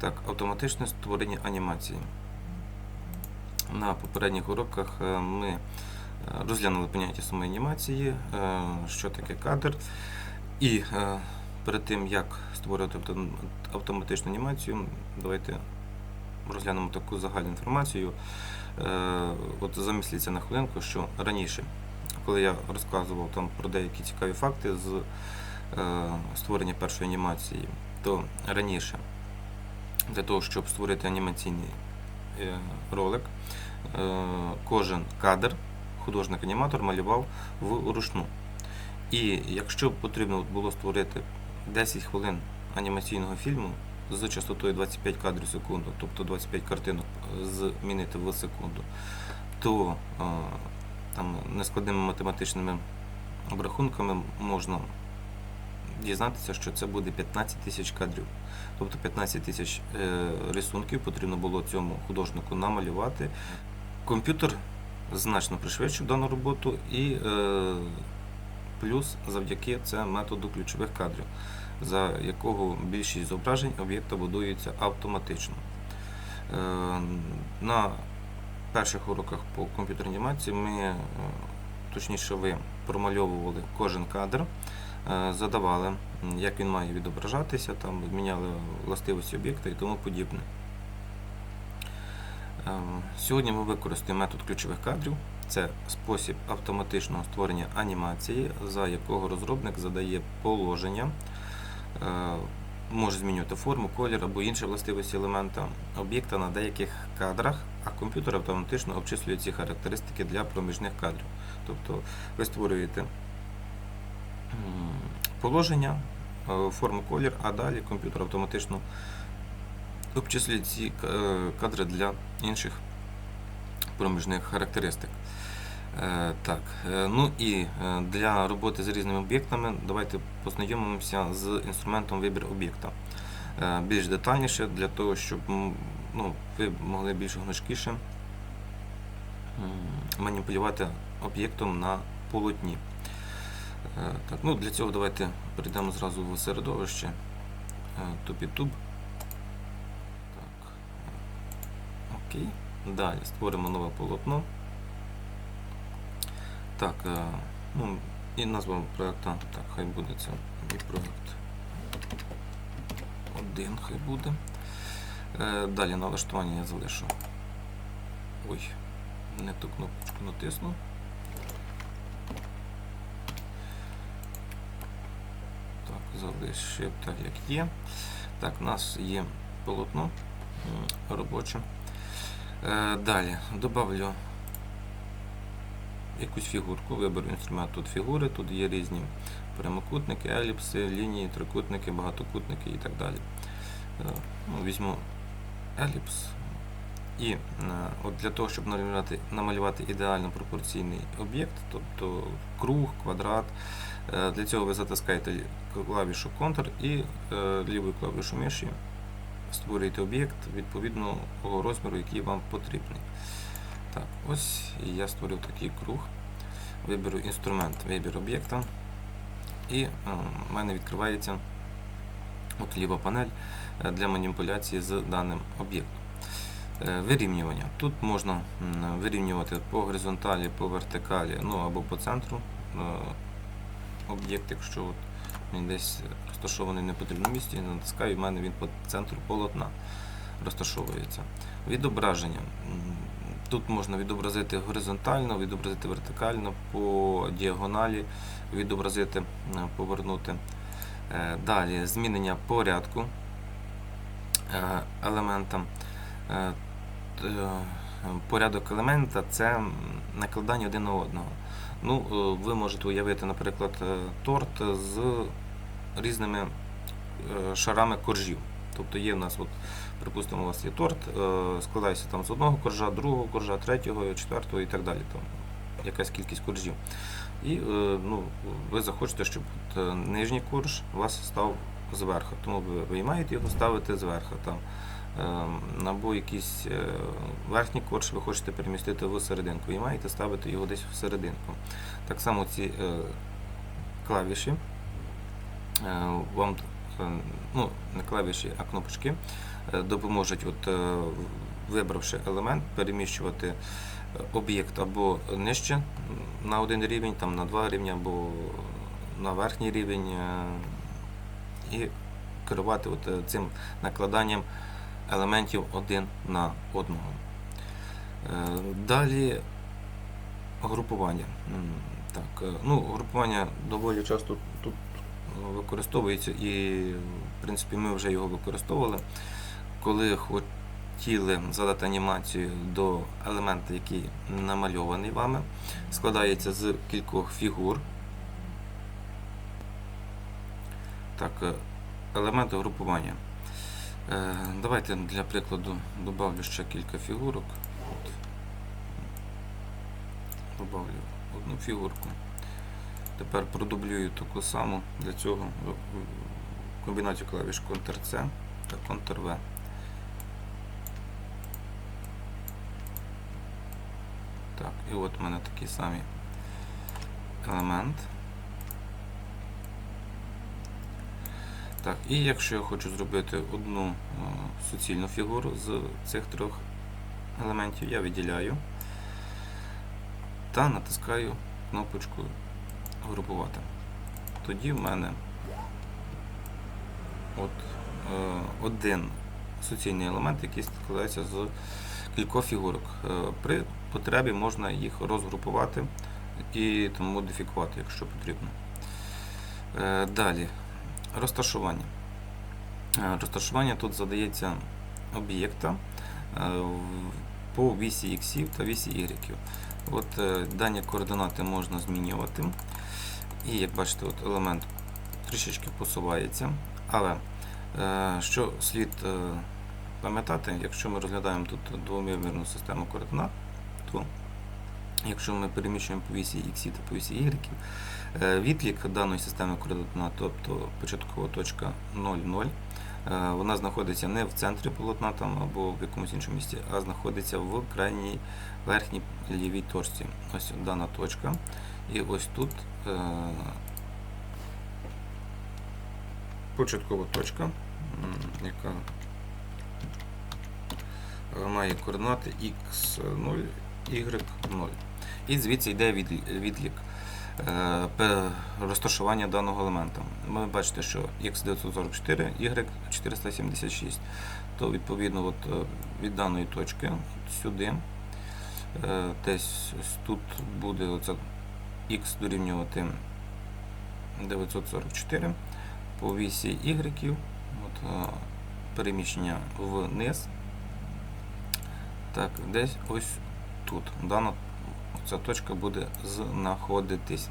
Так, автоматичне створення анімації. На попередніх уроках е, ми е, розглянули поняття самої анімації, е, що таке кадр. І перед тим, як створювати автоматичну анімацію, давайте розглянемо таку загальну інформацію. От замисліться на хвилинку, що раніше, коли я розказував там про деякі цікаві факти з створення першої анімації, то раніше для того, щоб створити анімаційний е, ролик, е, кожен кадр художник-аніматор малював вручну. І якщо потрібно було створити 10 хвилин анімаційного фільму з частотою 25 кадрів в секунду, тобто 25 картинок змінити в секунду, то е, там нескладними математичними обрахунками можна дізнатися, що це буде 15 тисяч кадрів. Тобто 15 тисяч е, рисунків потрібно було цьому художнику намалювати. Комп'ютер значно пришвидшив дану роботу і е, плюс завдяки це методу ключових кадрів, за якого більшість зображень об'єкта будується автоматично. Е, на перших уроках по комп'ютерній анімації ми, точніше, ви промальовували кожен кадр, задавали, як він має відображатися, там міняли властивості об'єкта і тому подібне. Е, Сьогодні ми використаємо метод ключових кадрів. Це спосіб автоматичного створення анімації, за якого розробник задає положення, е, може змінювати форму, колір або інші властивості елемента об'єкта на деяких кадрах, а комп'ютер автоматично обчислює ці характеристики для проміжних кадрів. Тобто ви створюєте положення, е, форму, колір, а далі комп'ютер автоматично обчислює ці е, кадри для інших проміжних характеристик. Е, Так, ну і для роботи з різними об'єктами давайте познайомимося з інструментом вибір об'єкта. Більш детальніше для того, щоб ну, ви могли більш гнучкіше маніпулювати об'єктом на полотні. Е, Так, ну для цього давайте перейдемо зразу в середовище е, TubeTube. Так. Окей. Далі створимо нове полотно. Так, е, ну, і назва проєкту, так, хай буде це мій проєкт. Один хай буде. Е, Далі налаштування я залишу. Ой, не ту кнопку натисну. Так, залишив так, як є. Так, у нас є полотно робоче. Е, Далі добавлю якусь фігурку, виберу інструмент тут фігури, тут є різні прямокутники, еліпси, лінії, трикутники, багатокутники і так далі. Е, Ну, візьму еліпс. І е, от для того, щоб намалювати, намалювати ідеально пропорційний об'єкт, тобто круг, квадрат, е, для цього ви затискаєте клавішу Ctrl і е, лівою клавішу миші створюєте об'єкт відповідного розміру, який вам потрібний. Так, ось я створив такий круг. Виберу інструмент вибір об'єкта. І в мене відкривається от ліва панель для маніпуляції з даним об'єктом. Е, Вирівнювання. Тут можна вирівнювати по горизонталі, по вертикалі, ну або по центру е, об'єкт, якщо от він десь розташований в непотрібному місці, я натискаю, і в мене він по центру полотна розташовується. Відображення. Тут можна відобразити горизонтально, відобразити вертикально, по діагоналі, відобразити, е, повернути. Далі змінення порядку елемента. Е, Порядок елемента це накладання один на одного. Ну, е, ви можете уявити, наприклад, е, торт з різними шарами коржів. Тобто є в нас, от, припустимо, у вас є торт, складається там з одного коржа, другого коржа, третього, четвертого і так далі. Там якась кількість коржів. І ну, ви захочете, щоб от, нижній корж у вас став зверху. Тому ви виймаєте його, ставите зверху. Там, або якийсь е, верхній корж ви хочете перемістити в серединку і маєте ставити його десь в серединку. Так само ці е, клавіші е, вам ну, не клавіші, а кнопочки допоможуть, от, вибравши елемент, переміщувати об'єкт або нижче на один рівень, там, на два рівні, або на верхній рівень, і керувати от, цим накладанням елементів один на одного. Е, Далі групування. Так, е, ну, групування доволі часто тут використовується і, в принципі, ми вже його використовували. Коли хотіли задати анімацію до елемента, який намальований вами, складається з кількох фігур. Так, е, елементи групування. Е, Давайте для прикладу добавлю ще кілька фігурок. От. Добавлю одну фігурку. Тепер продублюю таку саму для цього комбінацію клавіш Ctrl-C та Ctrl-V. Так, і от у мене такий самий елемент. Так, і якщо я хочу зробити одну е, суцільну фігуру з цих трьох елементів, я виділяю та натискаю кнопочку групувати. Тоді в мене от, е, один суцільний елемент, який складається з кількох фігурок. Е, при потребі можна їх розгрупувати і модифікувати, якщо потрібно. Е, далі. Розташування. Е, Розташування тут задається об'єкта е, по вісі іксів та вісі ігреків. От е, дані координати можна змінювати. І як бачите, от елемент трішечки посувається. Але що слід пам'ятати, якщо ми розглядаємо тут двомірну систему координат, то якщо ми переміщуємо по вісі X та по вісі Y, відлік даної системи координат, тобто початкова точка 0,0, е, вона знаходиться не в центрі полотна там, або в якомусь іншому місці, а знаходиться в крайній верхній лівій точці. Ось дана точка. І ось тут е, початкова точка, яка е, має координати x0, y0. І звідси йде відлік е, розташування даного елемента. Ви бачите, що x944, y476. То відповідно от, е, від даної точки сюди. е, Десь тут буде оце x дорівнювати 944 по вісі y, от, е, переміщення вниз. Так, десь ось тут. Дана ця точка буде знаходитись.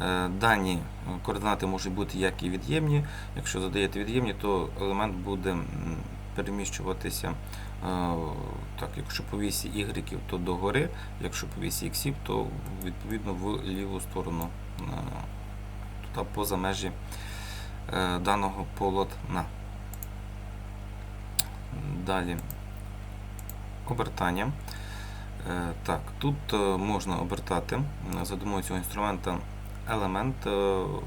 Е, Дані координати можуть бути як і від'ємні. Якщо задаєте від'ємні, то елемент буде переміщуватися. е, Так, якщо по вісі Y, то догори, якщо по вісі X, то відповідно в ліву сторону е, туди поза межі даного полотна. Далі обертання. Е, Так, тут е, можна обертати е, за допомогою цього інструмента елемент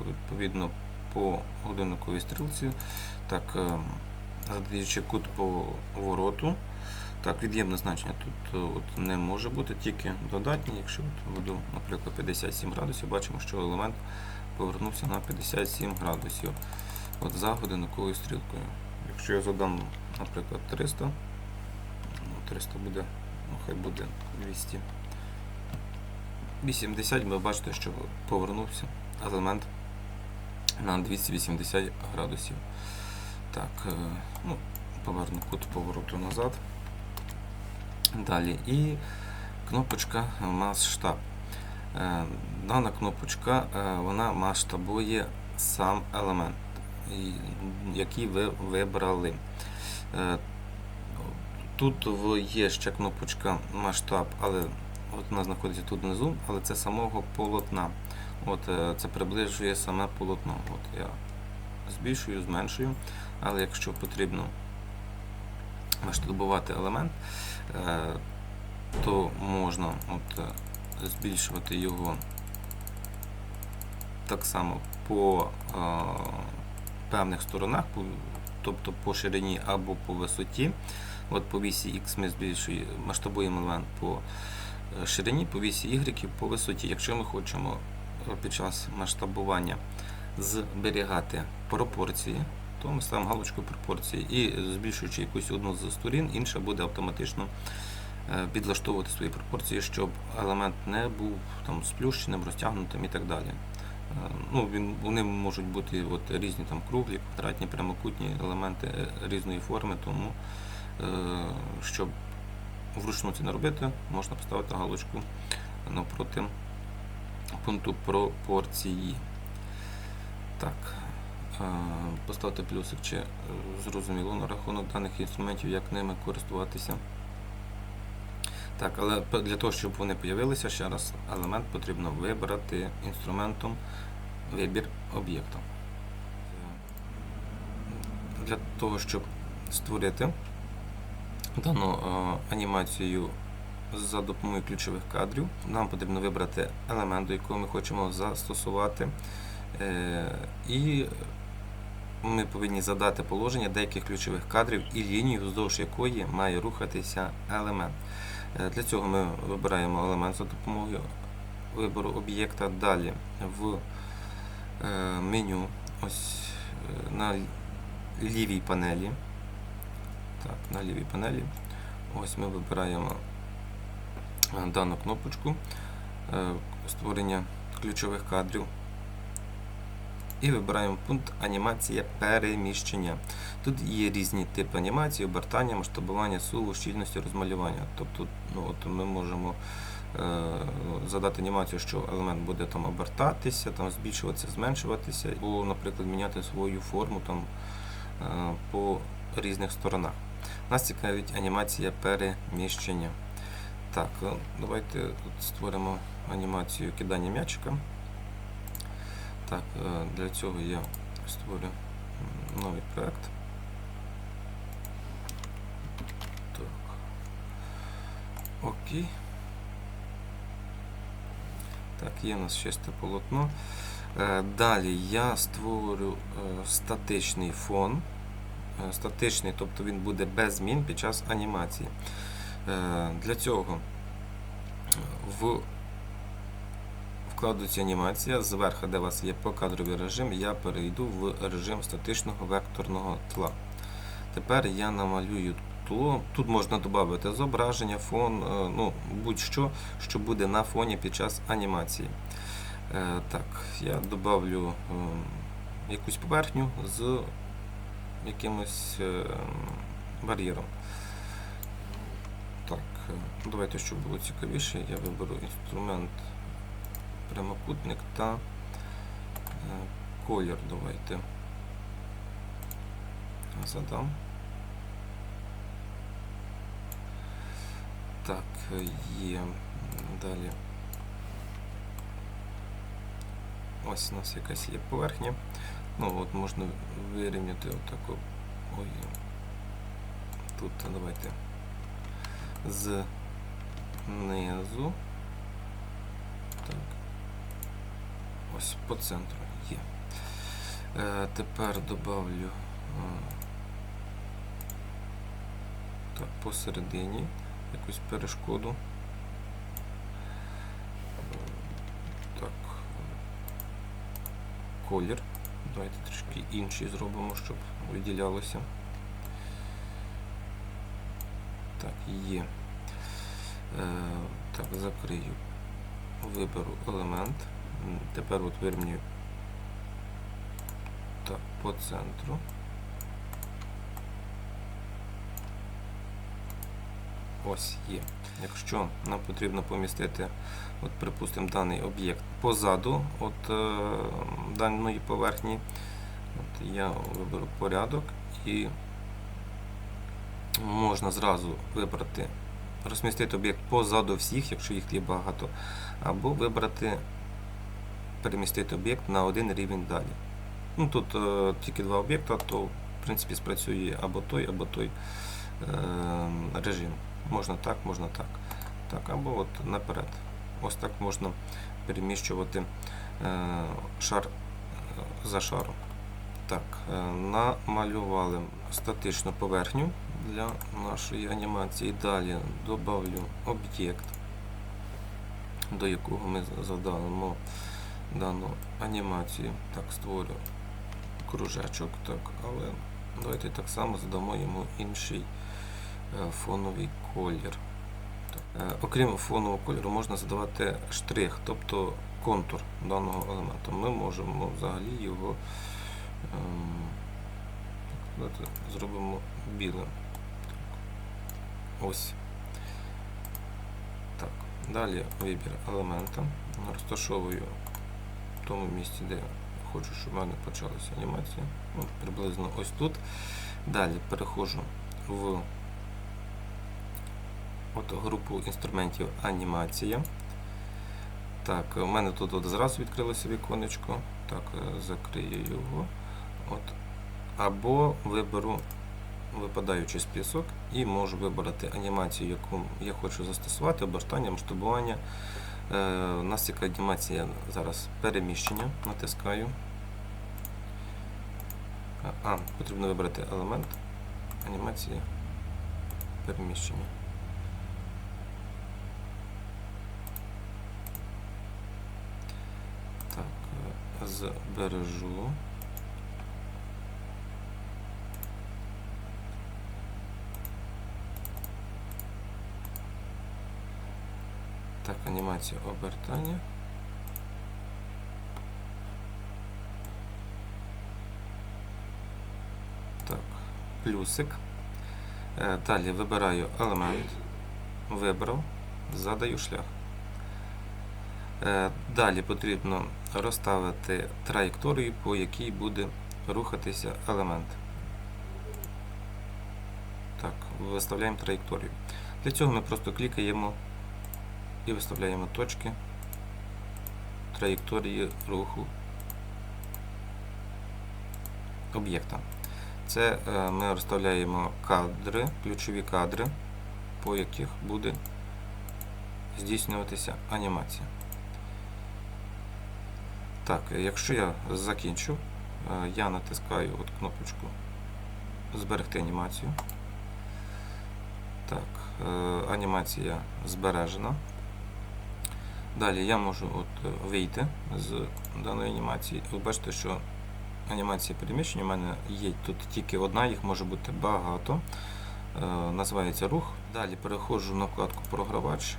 відповідно по годинниковій стрілці. Так, задаючи кут повороту. Так, від'ємне значення тут от не може бути, тільки додатнє. Якщо от введу, наприклад, 57 градусів, бачимо, що елемент повернувся на 57 градусів от за годинниковою стрілкою. Якщо я задам, наприклад, 300, ну, 300 буде, ну хай буде 200. 80 ви бачите, що повернувся елемент на 280 градусів. Так, е, ну, поверну кут повороту назад. Далі. І кнопочка масштаб. Е, Дана кнопочка е, вона масштабує сам елемент, який ви вибрали. Тут є ще кнопочка масштаб, але от вона знаходиться тут внизу, але це самого полотна. От е, Це приближує саме полотно. От Я збільшую, зменшую, але якщо потрібно масштабувати елемент, е, то можна от, е, збільшувати його так само по певних сторонах, тобто по ширині або по висоті. От по вісі X ми збільшуємо, масштабуємо елемент по е, ширині, по вісі Y по висоті. Якщо ми хочемо е, під час масштабування зберігати пропорції, то ми ставимо галочку пропорції і збільшуючи якусь одну з сторін, інша буде автоматично е, підлаштовувати свої пропорції, щоб елемент не був там сплющеним, розтягнутим і так далі. Ну, він, вони можуть бути от, різні там круглі, квадратні, прямокутні елементи різної форми, тому щоб вручну це не робити, можна поставити галочку навпроти пункту пропорції. Так, е, поставити плюсик, чи е, зрозуміло на рахунок даних інструментів, як ними користуватися. Так, але для того, щоб вони з'явилися, ще раз елемент потрібно вибрати інструментом вибір об'єкта. Для того, щоб створити дану е, анімацію за допомогою ключових кадрів, нам потрібно вибрати елемент, до якого ми хочемо застосувати. Е, І ми повинні задати положення деяких ключових кадрів і лінію, вздовж якої має рухатися елемент. Е, Для цього ми вибираємо елемент за допомогою вибору об'єкта. Далі в меню ось на лівій панелі. Так, на лівій панелі. Ось ми вибираємо е, дану кнопочку е, створення ключових кадрів. І вибираємо пункт анімація переміщення. Тут є різні типи анімації, обертання, масштабування, суву, щільності, розмалювання. Тобто ну, от ми можемо е, задати анімацію, що елемент буде там обертатися, там збільшуватися, зменшуватися, або, наприклад, міняти свою форму там, е, по різних сторонах. Нас цікавить анімація переміщення. Так, е, давайте тут створимо анімацію кидання м'ячика. Так, е, для цього я створю новий проект. Так. Окей. Так, є у нас чисте полотно. Е, Далі я створю статичний фон. Е, Статичний, тобто він буде без змін під час анімації. Е, Для цього в вкладується анімація, зверху, де у вас є покадровий режим, я перейду в режим статичного векторного тла. Тепер я намалюю тло. Тут можна додати зображення, фон, е, ну, будь-що, що буде на фоні під час анімації. Е, Так, я додавлю е, якусь поверхню з якимось е, бар'єром. Так, е, давайте, щоб було цікавіше, я виберу інструмент прямокутник та е, колір давайте задам. Так, є далі. Ось у нас якась є поверхня. Ну от можна вирівняти отаку. Ой. Тут давайте знизу. Так. Ось по центру є. Е, тепер добавлю е, так, посередині якусь перешкоду. Е, Так. Колір. Давайте трішки інший зробимо, щоб виділялося. Так, є. Е, так, закрию. Виберу елемент. Тепер от вирівнюю так, по центру. Ось є. Якщо нам потрібно помістити, от, припустимо, даний об'єкт позаду от, е, даної поверхні, от, я виберу порядок і можна зразу вибрати, розмістити об'єкт позаду всіх, якщо їх є багато, або вибрати перемістити об'єкт на один рівень далі. Ну, Тут е, тільки два об'єкта, то в принципі спрацює або той, або той е, режим. Можна так, можна так. Так, або от наперед. Ось так можна переміщувати е, шар е, за шаром. Так, е, намалювали статичну поверхню для нашої анімації. Далі додавлю об'єкт, до якого ми задамо дану анімацію. Так, створю кружечок, так, але давайте так само задамо йому інший фоновий колір. Е, Окрім фонового кольору, можна задавати штрих, тобто контур даного елементу. Ми можемо взагалі його ем, зробимо білим. Ось. Так. Далі вибір елемента. Розташовую в тому місці, де хочу, щоб в мене почалася анімація. Ну, приблизно ось тут. Далі переходжу в от групу інструментів анімація. Так, у мене тут от зразу відкрилося віконечко. Так, е, закрию його. От. Або виберу випадаючий список і можу вибрати анімацію, яку я хочу застосувати, обертання, масштабування. Е, у нас яка анімація зараз переміщення, натискаю. А, потрібно вибрати елемент анімація переміщення. Так, е, збережу. Так, анімація обертання. Так, плюсик. Е, Далі вибираю елемент, вибрав, задаю шлях. Е, Далі потрібно розставити траєкторію, по якій буде рухатися елемент. Так, виставляємо траєкторію. Для цього ми просто клікаємо і виставляємо точки траєкторії руху об'єкта. Це е, ми розставляємо кадри, ключові кадри, по яких буде здійснюватися анімація. Так, якщо я закінчу, е, я натискаю от кнопочку Зберегти анімацію. Так, е, анімація збережена. Далі я можу от е, вийти з даної анімації. Ви бачите, що анімація переміщення у мене є тут тільки одна, їх може бути багато. Називається рух. Далі переходжу на вкладку Програвач.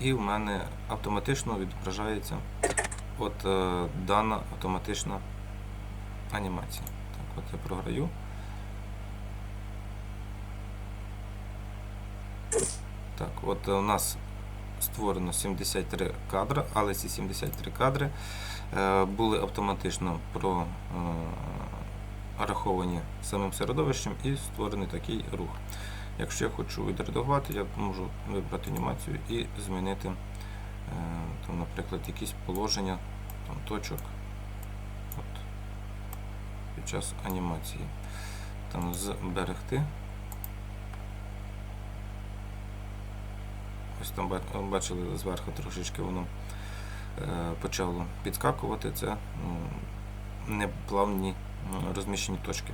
І в мене автоматично відображається от е, дана автоматична анімація. Так, от я програю. Так, от у нас створено 73 кадри, але ці 73 кадри е, були автоматично прораховані самим середовищем і створений такий рух. Якщо я хочу відредагувати, я можу вибрати анімацію і змінити, е, там, наприклад, якісь положення там, точок от, під час анімації. Там зберегти. Ось там бачили зверху трошечки воно е, почало підскакувати. Це ну, неплавні розміщені точки,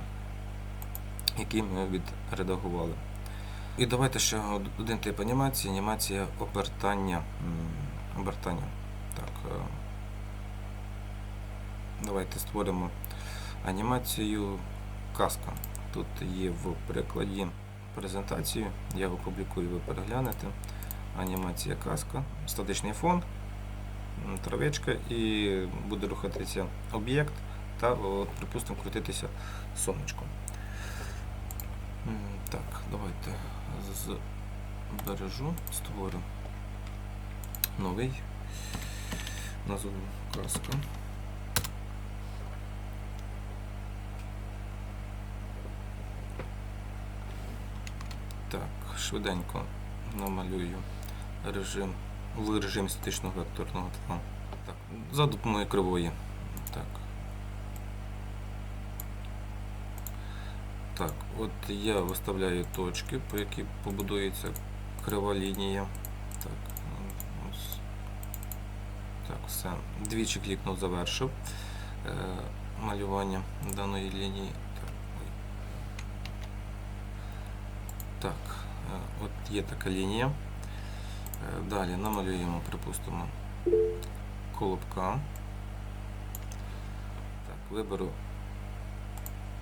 які ми відредагували. І давайте ще один тип анімації анімація обертання. Обертання. Так, е, давайте створимо анімацію казка. Тут є в прикладі презентацію, я опублікую, ви переглянете. Анімація казка, статичний фон, травичка і буде рухатися об'єкт та, припустимо, крутитися сонечко. Так, давайте збережу, створю новий. Назву казка. Так, швиденько намалюю режим в режимі статичного векторного тла. Так, за допомогою кривої. Так. Так, от я виставляю точки, по які побудується крива лінія. Так, ось. Так, все. Двічі клікнув, завершив. е, малювання даної лінії. Так, так е, от є така лінія. Е, Далі намалюємо, припустимо, колобка. Так, виберу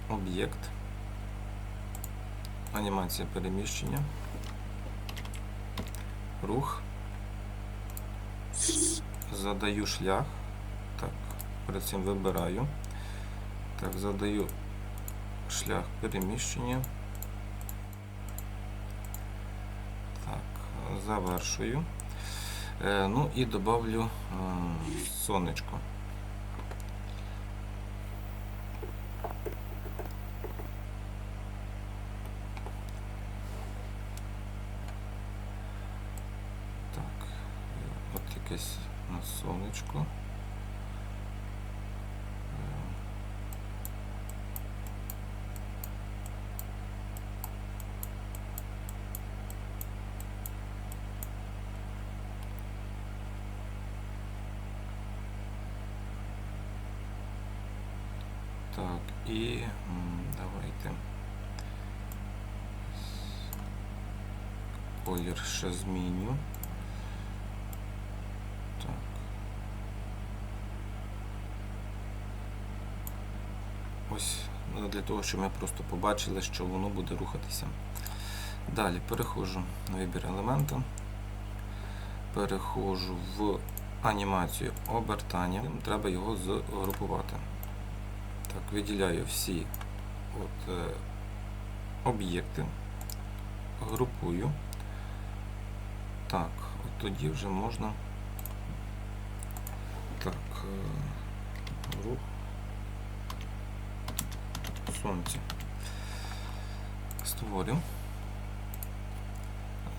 об'єкт, анімація переміщення, рух, задаю шлях. Так, перед цим вибираю. Так, задаю шлях переміщення. Так, завершую. Е, ну і добавлю сонечко. Так, е, от якесь на сонечко. Так, і давайте колір ще зміню. Так. Ось ну, для того, щоб ми просто побачили, що воно буде рухатися. Далі переходжу на вибір елемента, переходжу в анімацію обертання. Треба його згрупувати. Так, виділяю всі от, е, об'єкти, групую. Так, от тоді вже можна. Так, е, рух сонця. Створю.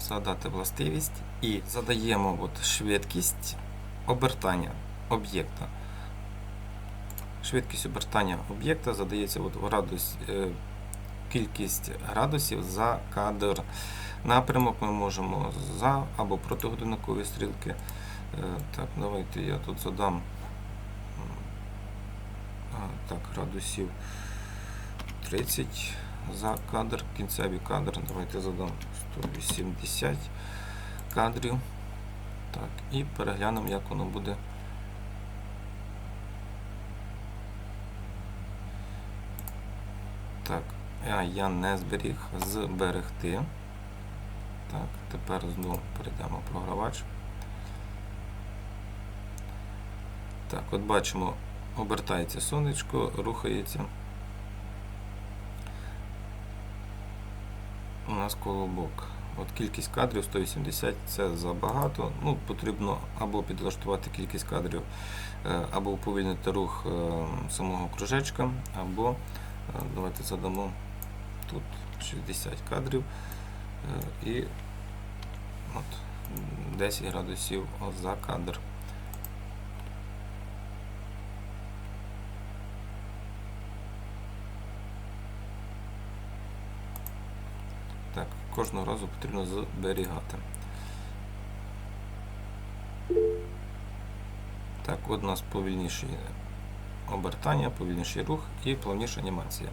Задати властивість і задаємо от швидкість обертання об'єкта. Швидкість обертання об'єкта задається от в градус, е, кількість градусів за кадр. Напрямок ми можемо за або протигодинникові стрілки. Е, Так, давайте я тут задам так, градусів 30 за кадр, кінцевий кадр. Давайте задам 180 кадрів. Так, і переглянемо, як воно буде. Так, а я не зберіг зберегти. Так, тепер знову перейдемо програвач. Так, от бачимо, обертається сонечко, рухається. Нас колобок. От кількість кадрів 180 це забагато. Ну, потрібно або підлаштувати кількість кадрів, е, або уповільнити рух е, самого кружечка, або е, давайте задамо тут 60 кадрів і от 10 градусів за кадр. Так, кожного разу потрібно зберігати. Так, от у нас повільніші обертання, повільніший рух і плавніша анімація.